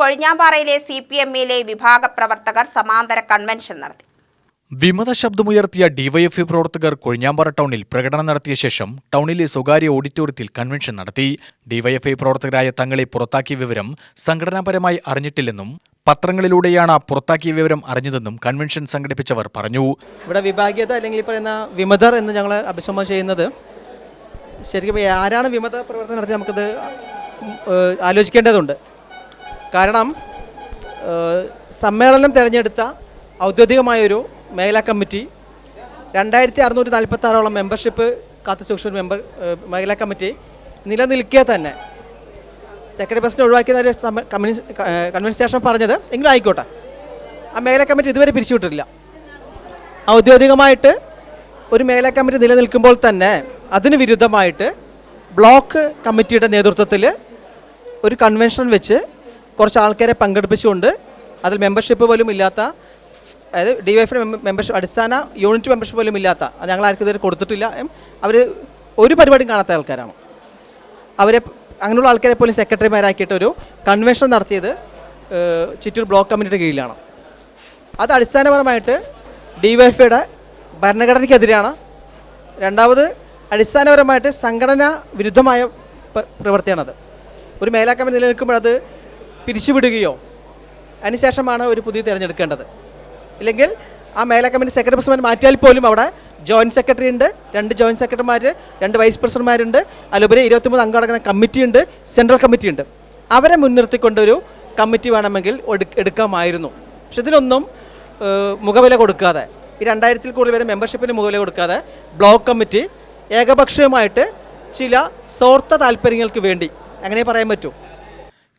കൊഴിഞ്ഞാമ്പാറയിലെ C P എമ്മിലെ വിഭാഗ പ്രവർത്തകർ സമാന്തര കൺവെൻഷൻ നടത്തി. വിമത ശബ്ദമുയർത്തിയ ഡിവൈഎഫ്ഐ പ്രവർത്തകർ കൊഴിഞ്ഞാമ്പാറ ടൗണിൽ പ്രകടനം നടത്തിയ ശേഷം ടൗണിലെ സ്വകാര്യ ഓഡിറ്റോറിയത്തിൽ കൺവെൻഷൻ നടത്തി. ഡിവൈഎഫ്ഐ പ്രവർത്തകരായ തങ്ങളെ പുറത്താക്കിയ വിവരം സംഘടനാപരമായി അറിഞ്ഞിട്ടില്ലെന്നും പത്രങ്ങളിലൂടെയാണ് പുറത്താക്കിയ വിവരം അറിഞ്ഞതെന്നും കൺവെൻഷൻ സംഘടിപ്പിച്ചവർ പറഞ്ഞു. ഇവിടെ വിഭാഗീയത അല്ലെങ്കിൽ പറയുന്ന വിമതർ എന്ന് ഞങ്ങൾ അഭിസംബോധന ചെയ്യുന്നത് ശരിക്കും ആരാണ് വിമത പ്രവർത്തനം നടത്തി നമുക്കത് ആലോചിക്കേണ്ടതുണ്ട്. കാരണം സമ്മേളനം തിരഞ്ഞെടുത്ത ഔദ്യോഗികമായൊരു മേഖലാ കമ്മിറ്റി രണ്ടായിരത്തി അറുന്നൂറ്റി നാൽപ്പത്തി ആറോളം മെമ്പർഷിപ്പ് കാത്തു സൂക്ഷിച്ച മെമ്പർ മേഖലാ കമ്മിറ്റി നിലനിൽക്കുക തന്നെ. സെക്രട്ടറി പ്രസിഡന്റ് ഒഴിവാക്കിയ ഒരു കൺവെൻഷൻ ശേഷം പറഞ്ഞത് എങ്കിലും ആയിക്കോട്ടെ. ആ മേഖലാ കമ്മിറ്റി ഇതുവരെ പിരിച്ചുവിട്ടിട്ടില്ല. ഔദ്യോഗികമായിട്ട് ഒരു മേഖലാ കമ്മിറ്റി നിലനിൽക്കുമ്പോൾ തന്നെ അതിന് വിരുദ്ധമായിട്ട് ബ്ലോക്ക് കമ്മിറ്റിയുടെ നേതൃത്വത്തിൽ ഒരു കൺവെൻഷൻ വെച്ച് കുറച്ച് ആൾക്കാരെ പങ്കെടുപ്പിച്ചുകൊണ്ട് അതിൽ മെമ്പർഷിപ്പ് പോലും ഇല്ലാത്ത അതായത് ഡി വൈ എഫ് മെമ്പർഷിപ്പ് അടിസ്ഥാന യൂണിറ്റ് മെമ്പർഷിപ്പ് പോലും ഇല്ലാത്ത അത് ഞങ്ങൾ ആർക്കും ഇതുവരെ കൊടുത്തിട്ടില്ല. അവർ ഒരു പരിപാടിയും കാണാത്ത ആൾക്കാരാണ്. അവരെ അങ്ങനെയുള്ള ആൾക്കാരെ പോലും സെക്രട്ടറിമാരാക്കിയിട്ട് ഒരു കൺവെൻഷൻ നടത്തിയത് ചുറ്റൂർ ബ്ലോക്ക് കമ്മിറ്റിയുടെ കീഴിലാണ്. അത് അടിസ്ഥാനപരമായിട്ട് ഡിവൈഎഫ്ഐയുടെ ഭരണഘടനയ്ക്കെതിരെയാണ്. രണ്ടാമത് അടിസ്ഥാനപരമായിട്ട് സംഘടനാ വിരുദ്ധമായ പ്രവൃത്തിയാണത് ഒരു മേലാ നിലനിൽക്കുമ്പോഴത് പിരിച്ചുവിടുകയോ അതിനുശേഷമാണ് ഒരു പുതിയ തിരഞ്ഞെടുക്കേണ്ടത്. ഇല്ലെങ്കിൽ ആ മേലാ കമ്മിറ്റി സെക്രട്ടറി പ്രസിഡന്റ് മാറ്റിയാൽ പോലും അവിടെ ജോയിന്റ് സെക്രട്ടറി ഉണ്ട് രണ്ട് ജോയിന്റ് സെക്രട്ടറിമാർ രണ്ട് വൈസ് പ്രസിഡന്റ്മാരുണ്ട് അതിലുപരി ഇരുപത്തിമൂന്ന് അംഗം അടങ്ങുന്ന കമ്മിറ്റി ഉണ്ട് സെൻട്രൽ കമ്മിറ്റി ഉണ്ട്. അവരെ മുൻനിർത്തിക്കൊണ്ടൊരു കമ്മിറ്റി വേണമെങ്കിൽ എടു- എടുക്കാമായിരുന്നു. പക്ഷെ ഇതിനൊന്നും മുഖവില കൊടുക്കാതെ ഈ രണ്ടായിരത്തിൽ കൂടുതൽ വരെ മെമ്പർഷിപ്പിന് മുഖവില കൊടുക്കാതെ ബ്ലോക്ക് കമ്മിറ്റി ഏകപക്ഷീയമായിട്ട് ചില സ്വാർത്ഥ താല്പര്യങ്ങൾക്ക് വേണ്ടി അങ്ങനെ പറയാൻ പറ്റൂ?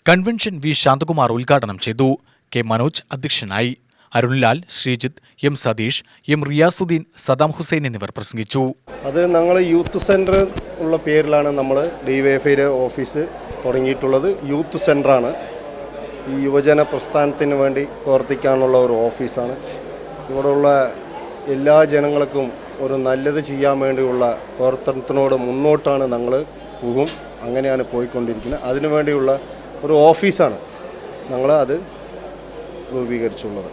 കൺവെൻഷൻ വി ശാന്തകുമാർ ഉദ്ഘാടനം ചെയ്തു. കെ മനോജ് അധ്യക്ഷനായി. അരുൺലാൽ ശ്രീജിത്ത് എം സതീഷ് എം റിയാസുദ്ദീൻ സദാം ഹുസൈൻ എന്നിവർ പ്രസംഗിച്ചു. അത് ഞങ്ങൾ യൂത്ത് സെന്റർ ഉള്ള പേരിലാണ് നമ്മൾ ഡി വൈ ഓഫീസ് തുടങ്ങിയിട്ടുള്ളത്. യൂത്ത് സെന്ററാണ് ഈ യുവജന പ്രസ്ഥാനത്തിന് വേണ്ടി പ്രവർത്തിക്കാനുള്ള ഒരു ഓഫീസാണ്. ഇവിടെയുള്ള എല്ലാ ജനങ്ങൾക്കും ഒരു നല്ലത് ചെയ്യാൻ വേണ്ടിയുള്ള പ്രവർത്തനത്തിനോട് മുന്നോട്ടാണ് ഞങ്ങൾ പോകും. അങ്ങനെയാണ് പോയിക്കൊണ്ടിരിക്കുന്നത്. അതിനു വേണ്ടിയുള്ള ഒരു ഓഫീസാണ്. ഞങ്ങൾ അത് രൂപീകരിച്ചുള്ളത്